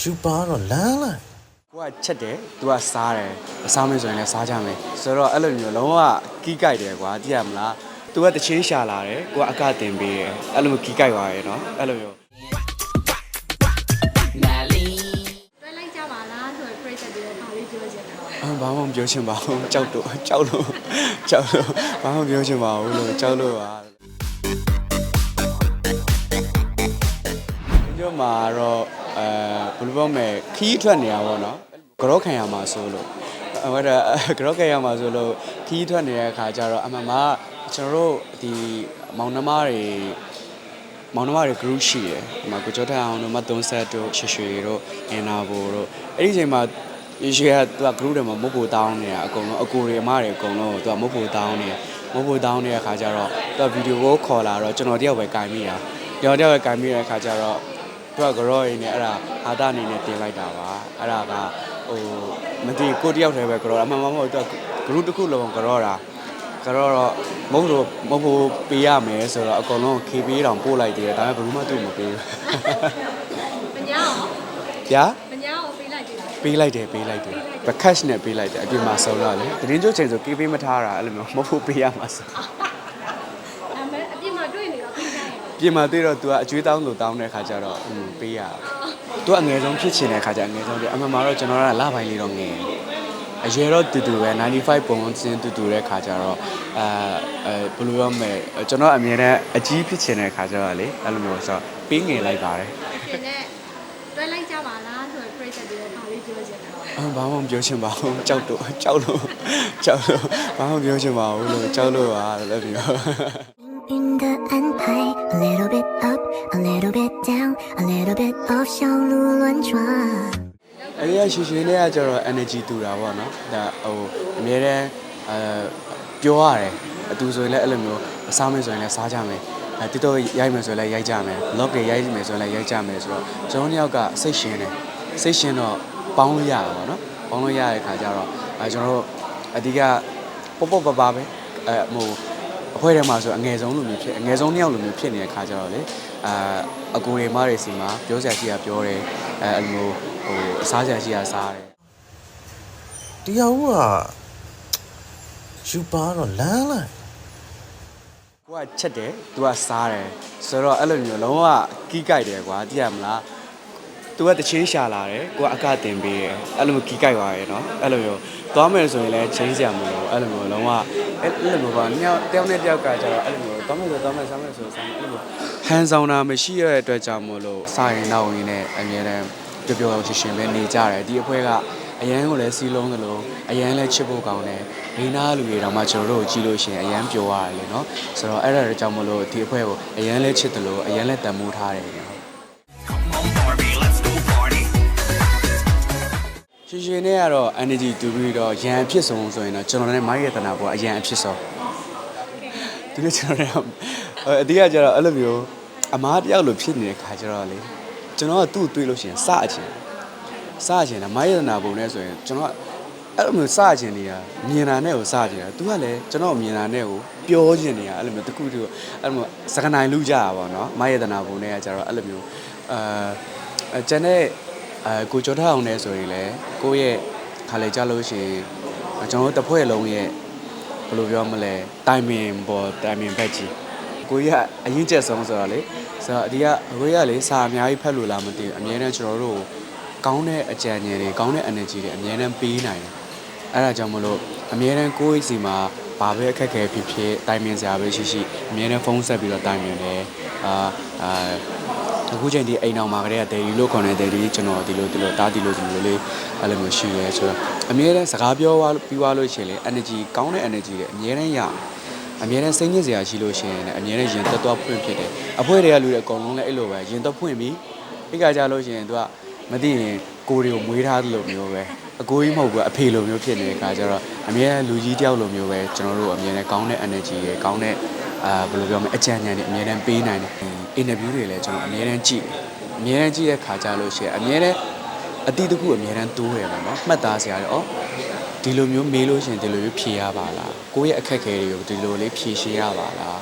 ယူပါတော့လမ်းလိုက်ကိုကချက်တယ်သူကစားတယ်အစားမယ်ဆိုရင်လည်းစားကြမယ်ဆိုတော့အဲ့လိုမျိုးလုံးဝကီးကြိုက်တယ်ကွာသိရမလားသူကတချင်းရှာလာတယ်ကိုကအကတင်ပေးတယ်အဲ့လိုမျိုးကီးကြိုက်သွားတယ်နော်အဲ့လိုမျိုးတွဲလိုက်ကြပါလားဆိုတော့ပြည့်တဲ့တွေဘာလေးပြောချင်တာအမ်ဘာမှမပြောချင်ပါဘူးကြောက်တော့ကြောက်လို့ကြောက်လို့ဘာမှမပြောချင်ပါဘူးလို့ကြောက်လို့ပါ မှာတော့အဲဘယ်လိုပြောမလဲခီးထွက်နေတာပေါ့နော်ကြောခံရမှာဆိုလို့ဟိုဒါကြောခံရမှာဆိုလို့ခီးထွက်နေတဲ့အခါကျတော့အမှန်မှာကျွန်တော်တို့ဒီမောင်နှမတွေမောင်နှမတွေ group ရှိတယ်ဟိုမှာကိုကျော်ထအောင်တို့မသုံးဆက်တို့ရွှေရွှေတို့အင်နာဘိုတို့အဲ့ဒီအချိန်မှာရေရှည်ကသူက group တွေမှာမုတ်ဖို့တောင်းနေတာအကုန်လုံးအကိုတွေအမတွေအကုန်လုံးသူကမုတ်ဖို့တောင်းနေမုတ်ဖို့တောင်းနေတဲ့ခါကျတော့သူကဗီဒီယိုကိုခေါ်လာတော့ကျွန်တော်တယောက်ပဲကင်မိတာကျွန်တော်တယောက်ပဲကင်မိတဲ့ခါကျတော့ သူကကြောရင်းနဲ့အဲ့ဒါဟာတာအနေနဲ့တင်လိုက်တာပါအဲ့ဒါကဟိုမသိကိုတယောက်တည်းပဲကြောအမှန်မှမဟုတ်သူက group တစ်ခုလုံးကြောတာကြောတော့မဟုတ်လို့မဟုတ်ဖို့ပေးရမယ်ဆိုတော့အကုန်လုံး KB တောင်ပို့လိုက်သေးတယ်ဒါပေမဲ့ဘယ်သူမှသူ့မပေးဘူးပညာရောဗျာပညာရောပေးလိုက်ကြတာပေးလိုက်တယ်ပေးလိုက်တယ်ဘက်ခက်နဲ့ပေးလိုက်တယ်အပြင်မှာဆုံးတော့လေတရင်ကျုပ်ချိန်ဆိုကေးပေးမထားတာအဲ့လိုမျိုးမဟုတ်ဘူးပေးရမှာဆို အမေအပြင်မှာတွေ့နေတော့ ပေးကြရင် ပြင်မှာတွေ့တော့ तू ကအကျွေးတောင်းလို့တောင်းတဲ့ခါကျတော့อืมပေးရတာ तू ကအငယ်ဆုံးဖြစ်ချင်တဲ့ခါကျအငယ်ဆုံးပြအမှန်မှာတော့ကျွန်တော်ကလပိုင်းလေးတော့ငယ်အရွယ်တော့တူတူပဲ95ပုံစံတူတူတဲ့ခါကျတော့အဲအဲဘယ်လိုပြောမလဲကျွန်တော်အမြဲတမ်းအကြီးဖြစ်ချင်တဲ့ခါကျတော့လေအဲ့လိုမျိုးဆိုတော့ပေးငယ်လိုက်ပါတယ် ရှင်နဲ့တွဲလိုက်ကြပါလားဆိုတော့ပြည့်တဲ့တွေဘာလေးပြောချင်တာ အမ်ဘာမှမပြောချင်ပါဘူးကြောက်တော့ကြောက်လို့ကြောက်လို့ဘာမှမပြောချင်ပါဘူးလို့ကြောက်လို့ပါလို့ပြော in the and high, a little bit up, a little bit down, a little bit off 小鹿乱撞。 အဲ့ဒီကရွှေရွှေလေးကကျတော့ energy တူတာပေါ့နော်ဒါဟိုအများတန်းအဲပြောရတယ်အတူဆိုရင်လည်းအဲ့လိုမျိုးအစားမယ်ဆိုရင်လည်းစားကြမယ်အဲတိတော့ရိုက်မယ်ဆိုရင်လည်းရိုက်ကြမယ် vlog တွေရိုက်မယ်ဆိုရင်လည်းရိုက်ကြမယ်ဆိုတော့ကျွန်တော်တို့ယောက်ကစိတ်ရှင်းတယ်စိတ်ရှင်းတော့ပေါင်းလို့ရတယ်ပေါ့နော်ပေါင်းလို့ရတဲ့ခါကျတော့အဲကျွန်တော်တို့အဓိကပေါ့ပေါ့ပါပါပဲအဲဟို အဖွဲထဲမှာဆိုအငယ်ဆုံးလိုမျိုးဖြစ်အငယ်ဆုံးနှစ်ယောက်လိုမျိုးဖြစ်နေတဲ့ခါကျတော့လေအာအကူတွေမတွေစီမှာပြောစရာရှိတာပြောတယ်အဲအဲ့လိုမျိုးဟိုအစားစရာရှိတာစားတယ်တရားဦးကယူပါတော့လမ်းလိုက်ကိုကချက်တယ်သူကစားတယ်ဆိုတော့အဲ့လိုမျိုးလုံးဝကီးကြိုက်တယ်ကွာသိရမလား သူကတချင်းရှာလာတယ်ကိုကအကတင်ပေးတယ်အဲ့လိုမျိုးကီးကြိုက်သွားတယ်နော်အဲ့လိုမျိုးသွားမယ်ဆိုရင်လည်းချင်းစရာမလိုဘူးအဲ့လိုမျိုးလုံးဝအဲ့လိုမျိုးပါညောင်တယောက်နဲ့တယောက်ကကျတော့အဲ့လိုမျိုးသွားမယ်ဆိုသွားမယ်စားမယ်ဆိုစားမယ်အဲ့လိုမျိုးဟန်ဆောင်တာမရှိရတဲ့အတွက်ကြောင့်မို့လို့စာရင်တော့ရင်းနဲ့အမြဲတမ်းပျော်ပျော်ရှင်ရှင်ပဲနေကြတယ်ဒီအဖွဲကအရန်ကိုလည်းစီးလုံးသလိုအရန်လည်းချစ်ဖို့ကောင်းတယ်မိနာလူတွေတော့မှကျွန်တော်တို့ကိုကြည့်လို့ရှိရင်အရန်ပျော်ရတယ်လေနော်ဆိုတော့အဲ့ဒါတွေကြောင့်မလို့ဒီအဖွဲကိုအရန်လည်းချစ်တယ်လို့အရန်လည်းတန်မိုးထားတယ် ရှင်ရှင်နဲ့ကတော့ energy တူပြီးတော့ရန်အဖြစ်ဆုံးဆိုရင်တော့ကျွန်တော်နဲ့မိုင်းရတနာပေါ်အရန်အဖြစ်ဆုံးဒီလိုကျွန်တော်နဲ့အတိအကျတော့အဲ့လိုမျိုးအမားတယောက်လိုဖြစ်နေတဲ့ခါကျတော့လေကျွန်တော်ကသူ့ကိုတွေးလို့ရှိရင်စအချင်းစချင်တာမယတနာပုံနဲ့ဆိုရင်ကျွန်တော်ကအဲ့လိုမျိုးစချင်နေတာမြင်တာနဲ့ကိုစချင်တာ तू ကလည်းကျွန်တော်မြင်တာနဲ့ကိုပြောချင်နေတာအဲ့လိုမျိုးတစ်ခုတည်းအဲ့လိုမျိုးစကနိုင်လူကြတာပေါ့နော်မယတနာပုံနဲ့ကကျတော့အဲ့လိုမျိုးအာကျန်တဲ့ အဲကိုကျော်ထအောင်နဲ့ဆိုရင်လည်းကိုယ့်ရဲ့ခါလေကြလို့ရှိရင်ကျွန်တော်တို့တစ်ဖွဲ့လုံးရဲ့ဘယ်လိုပြောမလဲတိုင်မင်ပေါ်တိုင်မင်ဘက်ကြီးကိုကြီးကအရင်ကျက်ဆုံးဆိုတော့လေဆိုတော့အဒီကကိုကြီးကလေစာအများကြီးဖတ်လို့လားမသိဘူးအများနဲ့ကျွန်တော်တို့ကိုကောင်းတဲ့အကြံဉာဏ်တွေကောင်းတဲ့ energy တွေအများနဲ့ပေးနိုင်တယ်။အဲဒါကြောင့်မလို့အများနဲ့ကိုယ့်ရဲ့စီမှာဘာပဲအခက်အခဲဖြစ်ဖြစ်တိုင်ပင်စရာပဲရှိရှိအများနဲ့ဖုန်းဆက်ပြီးတော့တိုင်ပင်တယ်။အာအာ အခုချိန်ဒီအိမ်အောင်မှာကလေးကဒယ်ဒီလို့ခေါ်နေတယ်ဒီကျွန်တော်ဒီလိုဒီလိုတားဒီလိုဒီလိုလေးအဲ့လိုမျိုးရှိရဲဆိုတော့အများနဲ့စကားပြောသွားပြီးသွားလို့ရှိရင်လေ energy ကောင်းတဲ့ energy တွေအများနဲ့ရအမြဲတမ်းစိတ်ညစ်စရာရှိလို့ရှိရင်လည်းအမြဲတမ်းရင်သက်သွားဖွင့်ဖြစ်တယ်။အဖွဲတွေကလူတွေအကုန်လုံးလည်းအဲ့လိုပဲရင်သက်ဖွင့်ပြီးအိတ်ကကြလို့ရှိရင် तू ကမသိရင်ကိုယ်တွေကိုမွေးထားသလိုမျိုးပဲအကိုကြီးမဟုတ်ဘူးအဖေလိုမျိုးဖြစ်နေတဲ့အခါကျတော့အမြဲတမ်းလူကြီးတယောက်လိုမျိုးပဲကျွန်တော်တို့အမြဲတမ်းကောင်းတဲ့ energy တွေကောင်းတဲ့ အာဘယ်လိုပြောမလဲအကြံဉာဏ်တွေအမြဲတမ်းပေးနိုင်တယ်။ interview တွေလည်းကျွန်တော်အမြဲတမ်းကြည့်အမြဲတမ်းကြည့်တဲ့ခါကျလို့ရှိရင်အမြဲတမ်းအတိတခုအမြဲတမ်းတိုးရပါတော့မှတ်သားစရာတွေဩဒီလိုမျိုးမေးလို့ရှိရင်ဒီလိုမျိုးဖြေရပါလားကိုယ့်ရဲ့အခက်အခဲတွေကိုဒီလိုလေးဖြေရှင်းရပါလား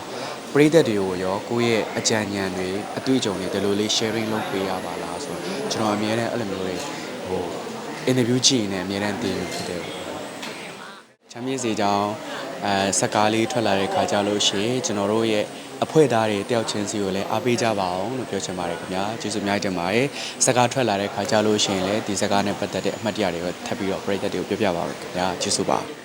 ပရိသတ်တွေကိုရောကိုယ့်ရဲ့အကြံဉာဏ်တွေအတွေ့အကြုံတွေဒီလိုလေး sharing လုပ်ပေးရပါလားဆိုတော့ကျွန်တော်အများနဲ့အဲ့လိုမျိုးတွေဟို interview ကြည့်ရင်လည်းအများနဲ့သိရဖြစ်တယ်ပေါ့ချမ်းမြေ့စေကြောင်း အဲစက်ကားလေးထွက်လာတဲ့ခါကြလို့ရှိရင်ကျွန်တော်တို့ရဲ့အဖွဲ့သားတွေတယောက်ချင်းစီကိုလည်းအားပေးကြပါအောင်လို့ပြောချင်ပါတယ်ခင်ဗျာကျေးဇူးအများကြီးတင်ပါတယ်စက်ကားထွက်လာတဲ့ခါကြလို့ရှိရင်လည်းဒီစက်ကားနဲ့ပတ်သက်တဲ့အမှတ်တရတွေကိုထပ်ပြီးတော့ပရိသတ်တွေကိုပြောပြပါမယ်ခင်ဗျာကျေးဇူးပါ